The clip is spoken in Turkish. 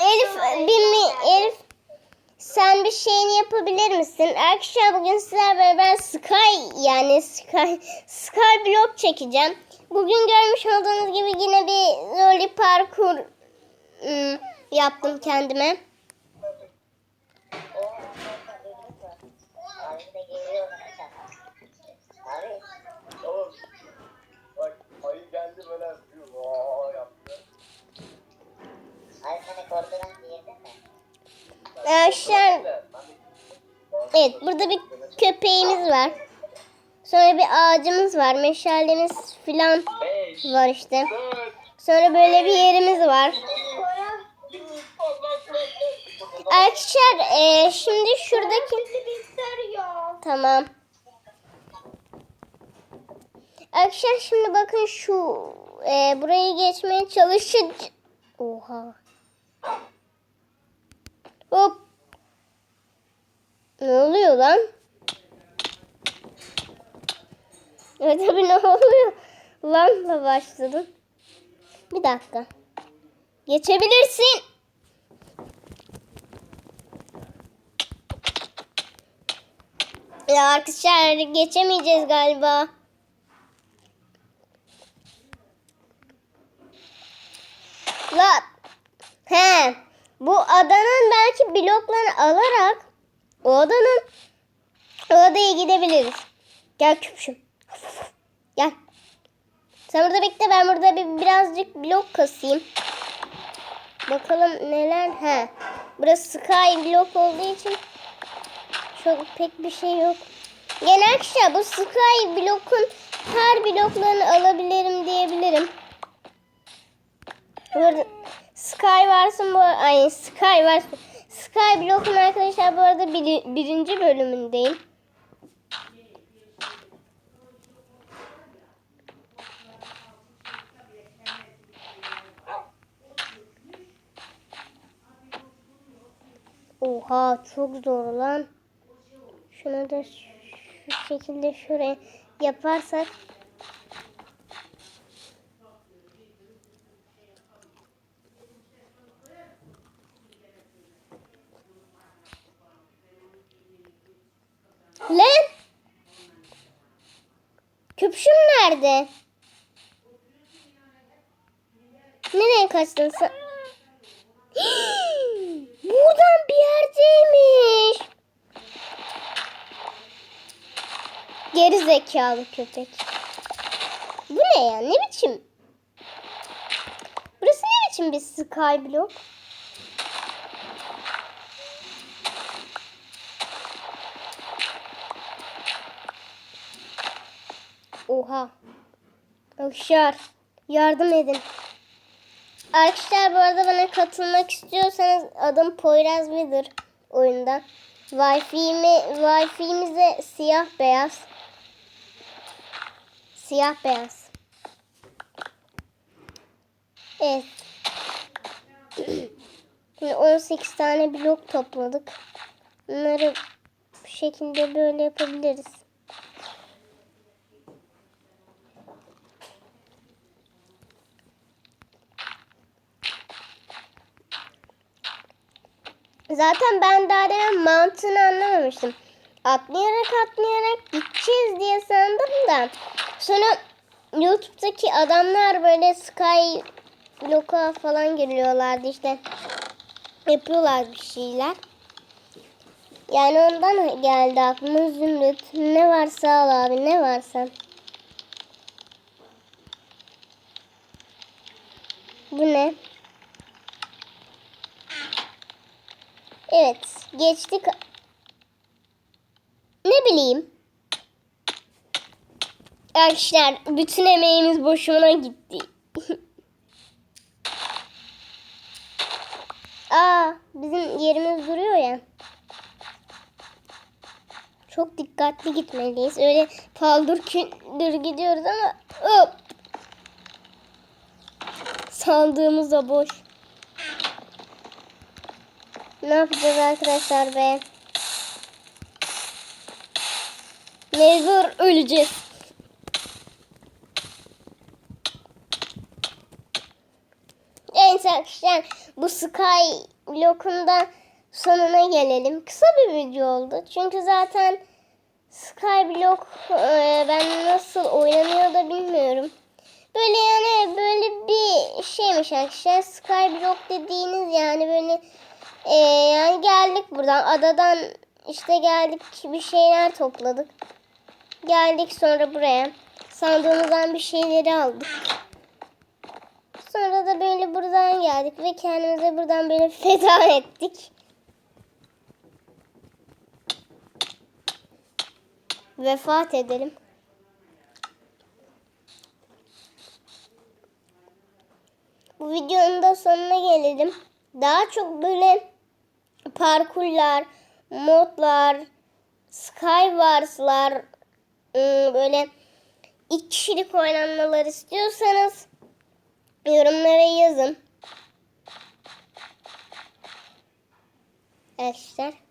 Elif, bir mi, Elif sen bir şeyini yapabilir misin? Arkadaşlar bugün sizlerle beraber Sky yani Sky, Sky blok çekeceğim. Bugün görmüş olduğunuz gibi yine bir loli parkur ım, yaptım kendime. Arkadaşlar evet burada bir köpeğimiz var. Sonra bir ağacımız var. Meşalemiz filan var işte. Sonra böyle bir yerimiz var. Arkadaşlar e, şimdi şuradaki... Tamam. Arkadaşlar şimdi bakın şu e, burayı geçmeye çalışacağım. Oha. Hop. Ne oluyor lan? Evet tabii ne oluyor? Lanla başladım. Bir dakika. Geçebilirsin. Ya arkadaşlar geçemeyeceğiz galiba. La he bu adanın belki bloklarını alarak o adanın o adaya gidebiliriz. Gel küpşüm. Gel. Sen burada bekle ben burada bir birazcık blok kasayım. Bakalım neler he. Burası sky blok olduğu için çok pek bir şey yok. Gene arkadaşlar bu Sky blokun her bloklarını alabilirim diyebilirim. Burada Sky varsın bu ay Sky varsın. Sky blokun arkadaşlar bu arada biri- birinci bölümündeyim. Oha çok zor lan. Şunu da şu şekilde şuraya yaparsak Lan! Küpşüm nerede? Nereye kaçtın sen? Buradan bir yerdeymiş. Geri zekalı köpek. Bu ne ya? Ne biçim? Burası ne biçim bir sky Oha. Arkadaşlar yardım edin. Arkadaşlar bu arada bana katılmak istiyorsanız adım Poyraz Vidir oyunda. Wi-Fi'mi, Wi-Fi'miz siyah beyaz. Siyah beyaz. Evet. Şimdi 18 tane blok topladık. Bunları bu şekilde böyle yapabiliriz. Zaten ben daha demin mantığını anlamamıştım. Atlayarak atlayarak gideceğiz diye sandım da. Sonra YouTube'daki adamlar böyle Sky Block'a falan giriyorlardı işte. Yapıyorlar bir şeyler. Yani ondan geldi aklıma Zümrüt. Ne varsa al abi ne varsa. Bu ne? Evet, geçtik. Ne bileyim. Arkadaşlar, bütün emeğimiz boşuna gitti. Aa, bizim yerimiz duruyor ya. Çok dikkatli gitmeliyiz. Öyle paldır küldür gidiyoruz ama hop. Sandığımız da boş. Ne yapacağız arkadaşlar be? Mecbur öleceğiz. Neyse arkadaşlar bu Sky blokunda sonuna gelelim. Kısa bir video oldu. Çünkü zaten Skyblock e, ben nasıl oynanıyor da bilmiyorum. Böyle yani böyle bir şeymiş arkadaşlar. Skyblock dediğiniz yani böyle e, yani geldik buradan adadan işte geldik bir şeyler topladık. Geldik sonra buraya. Sandığımızdan bir şeyleri aldık. Sonra da böyle buradan geldik ve kendimize buradan böyle feda ettik. Vefat edelim. Bu videonun da sonuna gelelim. Daha çok böyle parkurlar, modlar, Skywars'lar, ıı, böyle iki kişilik oynanmalar istiyorsanız yorumlara yazın. Arkadaşlar